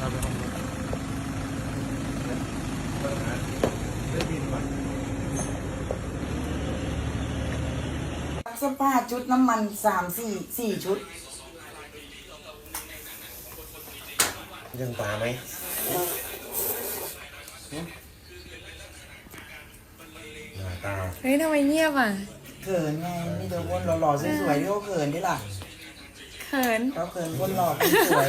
ครับเสื้อผ้าชุดน้ำมันสามสี่สี่ชุด ยังตาไหมเฮ้ยทำไมเงียบอะเขินไงมีแต่คนหล่อๆสวยๆที่เขาเขินได้ล่ะเขินเขาเขินคนหล่อคนสวย